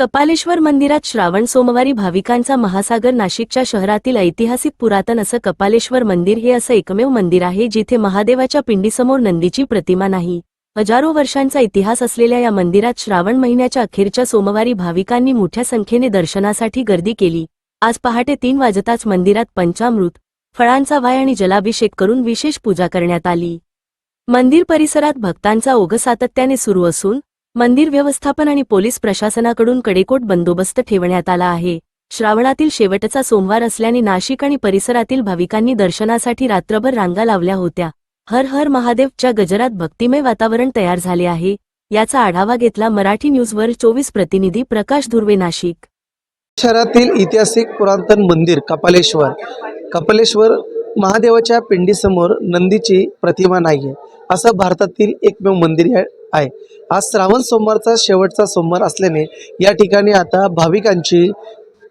कपालेश्वर मंदिरात श्रावण सोमवारी भाविकांचा महासागर नाशिकच्या शहरातील ऐतिहासिक पुरातन असं कपालेश्वर मंदिर हे असं एकमेव मंदिर आहे जिथे महादेवाच्या पिंडीसमोर नंदीची प्रतिमा नाही. हजारो वर्षांचा इतिहास असलेल्या या मंदिरात श्रावण महिन्याच्या अखेरच्या सोमवारी भाविकांनी मोठ्या संख्येने दर्शनासाठी गर्दी केली. आज पहाटे तीन वाजताच मंदिरात पंचामृत फळांचा वाय आणि जलाभिषेक करून विशेष पूजा करण्यात आली. मंदिर परिसरात भक्तांचा ओघ सातत्याने सुरू असून मंदिर व्यवस्थापन आणि पोलीस प्रशासनाकडून कडेकोट बंदोबस्त ठेवण्यात आला आहे. श्रावणातील शेवटचा सोमवार असल्याने नाशिक आणि परिसरातील भाविकांनी दर्शनासाठी रात्रभर रांगा लावल्या होत्या. हर हर महादेवच्या गजरात भक्तिमय वातावरण तयार झाले आहे. याचा आढावा घेतला मराठी न्यूजवर चोवीस प्रतिनिधी प्रकाश धुर्वे नाशिक. शहरातील ऐतिहासिक पुरातन मंदिर कपालेश्वर. कपालेश्वर महादेवाच्या पिंडीसमोर नंदीची प्रतिमा नाही आहे असं भारतातील एकमेव मंदिर आहे. आज श्रावण सोमवारचा शेवटचा सोमवार असल्याने या ठिकाणी आता भाविकांची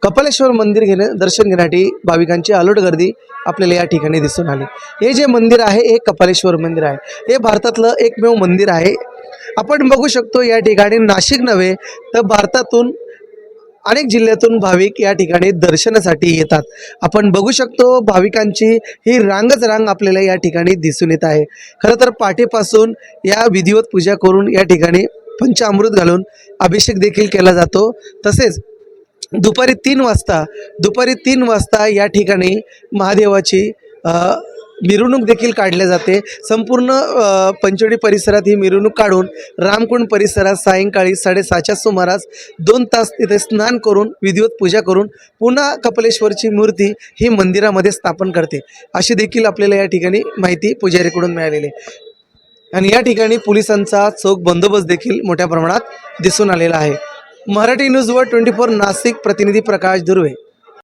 कपालेश्वर मंदिर घेणे दर्शन घेण्यासाठी भाविकांची अलोट गर्दी आपल्याला या ठिकाणी दिसून आली. हे जे मंदिर आहे हे कपालेश्वर मंदिर आहे. हे भारतातलं एकमेव मंदिर आहे. आपण बघू शकतो या ठिकाणी नाशिक नव्हे तर भारतातून अनेक जिल्ह्यातून भाविक या ठिकाणी दर्शनासाठी येतात. आपण बघू शकतो भाविकांची ही रांगच रांग आपल्याला या ठिकाणी दिसून येत आहे. खरं तर पाठीपासून या विधिवत पूजा करून या ठिकाणी पंचामृत घालून अभिषेक देखील केला जातो. तसेच दुपारी तीन वाजता दुपारी तीन वाजता या ठिकाणी महादेवाची मिरवणूक देखील काढल्या जाते. संपूर्ण पंचवडी परिसरात ही मिरवणूक काढून रामकुंड परिसरात सायंकाळी साडेसहाच्या सुमारास दोन तास तिथे स्नान करून विधिवत पूजा करून पुन्हा कपलेश्वरची मूर्ती ही मंदिरामध्ये स्थापन करते. अशी देखील आपल्याला या ठिकाणी माहिती पुजारीकडून मिळालेली आहे. आणि या ठिकाणी पोलिसांचा चोख बंदोबस्त देखील मोठ्या प्रमाणात दिसून आलेला आहे. मराठी न्यूजवर ट्वेंटी फोर नाशिक प्रतिनिधी प्रकाश दुर्वे.